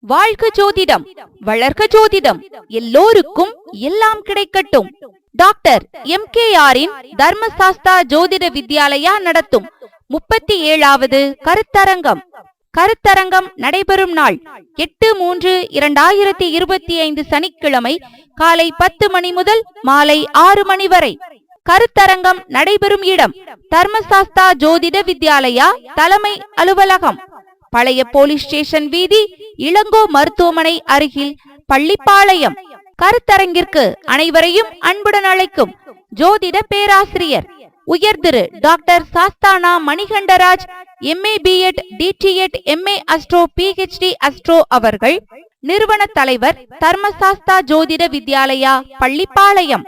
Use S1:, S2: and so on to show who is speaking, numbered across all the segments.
S1: வாழ்க ஜோதிடம் வளர்க ஜோதிடம். எல்லோருக்கும் எல்லாம் கிடைக்கட்டும். டாக்டர் எம் கே ஆரின் தர்மசாஸ்தா ஜோதிட வித்யாலயா நடத்தும் முப்பத்தி ஏழாவது கருத்தரங்கம். கருத்தரங்கம் நடைபெறும் நாள் எட்டு மூன்று இரண்டாயிரத்தி இருபத்தி ஐந்து சனிக்கிழமை காலை பத்து மணி முதல் மாலை ஆறு மணி வரை. கருத்தரங்கம் நடைபெறும் இடம் தர்மசாஸ்தா ஜோதிட வித்யாலயா தலைமை அலுவலகம். பழைய போலீஸ் ஸ்டேஷன் வீதி இளங்கோ மருத்துவமனை அருகில் பள்ளிப்பாளையம். கருத்தரங்கிற்கு அனைவரையும் அன்புடன் அழைக்கும் ஜோதிட பேராசிரியர் உயர்திரு doctor Sasthana Manikandaraj MA BEd DTEd MA astro PhD astro அவர்கள் நிறுவன தலைவர் தர்மசாஸ்தா ஜோதிட வித்யாலயா பள்ளிப்பாளையம்.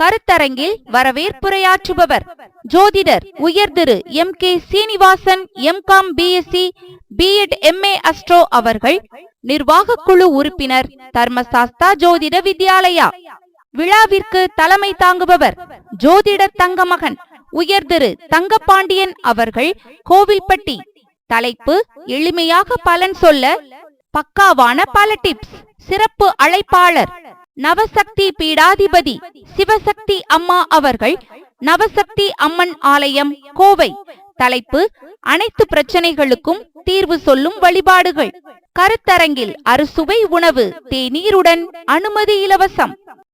S1: கருத்தரங்கில் வரவேற்புரையாற்றுபவர் ஜோதிடர் உயர்திரு M K Srinivasan MCom BSc BEd MA astro அவர்கள் நிர்வாக குழு உறுப்பினர் தர்மசாஸ்தா ஜோதிட வித்யாலயா. விழாவிற்கு தலைமை தாங்குபவர் ஜோதிடர் தங்கமகன் உயர்திரு தங்கபாண்டியன் அவர்கள் கோவில்பட்டி. தலைப்பு எளிமையாக பலன் சொல்ல பக்காவான பல டிப்ஸ். சிறப்பு அழைப்பாளர் நவசக்தி பீடாதிபதி சிவசக்தி அம்மா அவர்கள் நவசக்தி அம்மன் ஆலயம் கோவை. தலைப்பு அனைத்து பிரச்சனைகளுக்கும் தீர்வு சொல்லும் வழிபாடுகள். கருத்தரங்கில் அறுசுவை உணவு தேநீருடன் அனுமதி இலவசம்.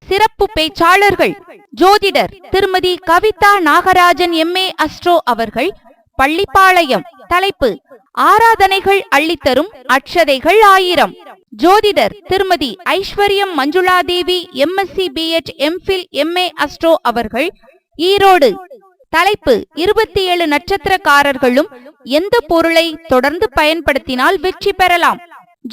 S1: சிறப்பு பேச்சாளர்கள் ஜோதிடர் திருமதி கவிதா நாகராஜன் எம்ஏ அஸ்ட்ரோ அவர்கள் பள்ளிப்பாளையம். தலைப்பு ஆராதனைகள் அள்ளித்தரும் அட்சதைகள் ஆயிரம். ஜோதிடர் திருமதி Aishwaryam Manjuladevi MSc BEd MPhil MA astro அவர்கள் ஈரோடு. தலைப்பு இருபத்தி ஏழு நட்சத்திரக்காரர்களும் எந்த பொருளை தொடர்ந்து பயன்படுத்தினால் வெற்றி பெறலாம்?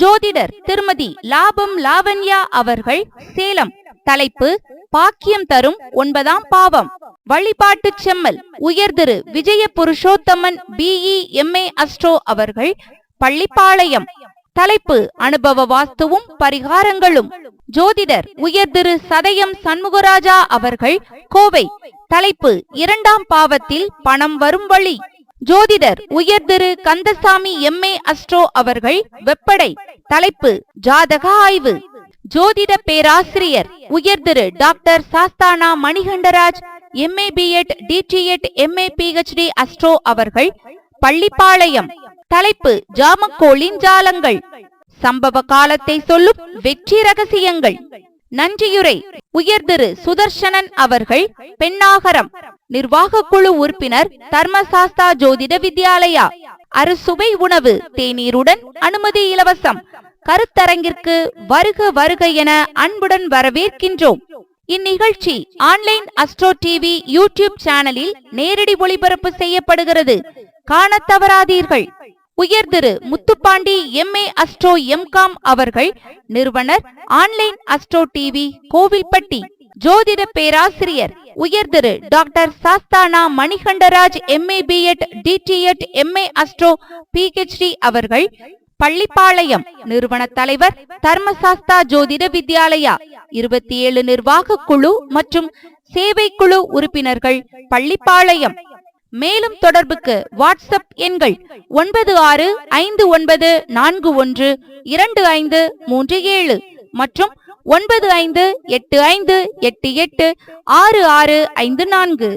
S1: ஜோதிடர் திருமதி லாபம் லாவண்யா அவர்கள் சேலம். தலைப்பு பாக்கியம் தரும் ஒன்பதாம் பாவம். வழிபாட்டு செம்மல் உயர்திரு Vijaya Purushothaman BE MA astro அவர்கள் பள்ளிப்பாளையம். தலைப்பு அனுபவ வாஸ்துவும் பரிகாரங்களும். ஜோதிடர் உயர் திரு சதயம் சண்முகராஜா அவர்கள் கோவை. தலைப்பு இரண்டாம் பாவத்தில் பணம் வரும் வழி. ஜோதிடர் உயர் திரு கந்தசாமி எம்ஏ அஸ்ட்ரோ அவர்கள் வெப்படை. தலைப்பு ஜாதக ஆய்வு. ஜோதிட பேராசிரியர் உயர் திரு doctor Sasthana Manikandaraj MA BEd DTEd MA PhD astro அவர்கள் பள்ளிப்பாளையம். தலைப்பு ஜாமக்கோளின் ஜாலங்கள். சம்பவ காலத்தை சொல்லும் வெற்றி ரகசியங்கள். நன்றியுரை உயர்திரு சுதர்சனன் அவர்கள் பெண்ணாகரம். நிர்வாக குழு உறுப்பினர் தர்மசாஸ்தா ஜோதிட வித்யாலயா. அறுசுவை உணவு தேநீருடன் அனுமதி இலவசம். கருத்தரங்கிற்கு வருக வருக என அன்புடன் வரவேற்கின்றோம். இந்நிகழ்ச்சி ஆன்லைன் அஸ்ட்ரோ டிவி யூடியூப் சேனலில் நேரடி ஒளிபரப்பு செய்யப்படுகிறது. காணத் தவறாதீர்கள். உயர் திரு முத்துப்பாண்டி எம்ஏ அஸ்ட்ரோ எம்காம் அவர்கள் நிறுவனர் ஆன்லைன் அஸ்ட்ரோ டிவி கோவில்பட்டி ஜோதிட பேராசிரியர் உயர் திரு doctor Sasthana Manikandaraj MA BEd DTEd MA astro PhD அவர்கள் பள்ளிப்பாளையம் நிறுவன தலைவர் தர்மசாஸ்தா ஜோதிட வித்யாலயா இருபத்தி ஏழு நிர்வாக குழு மற்றும் சேவை குழு உறுப்பினர்கள் பள்ளிப்பாளையம் மேலும் தொடர்புக்கு வாட்ஸ்அப் எண்கள் ஒன்பது ஆறு ஐந்து ஒன்பது நான்கு ஒன்று இரண்டு ஐந்து மூன்று ஏழு மற்றும் ஒன்பது ஐந்து எட்டு ஐந்து எட்டு எட்டு ஆறு ஆறு ஐந்து நான்கு.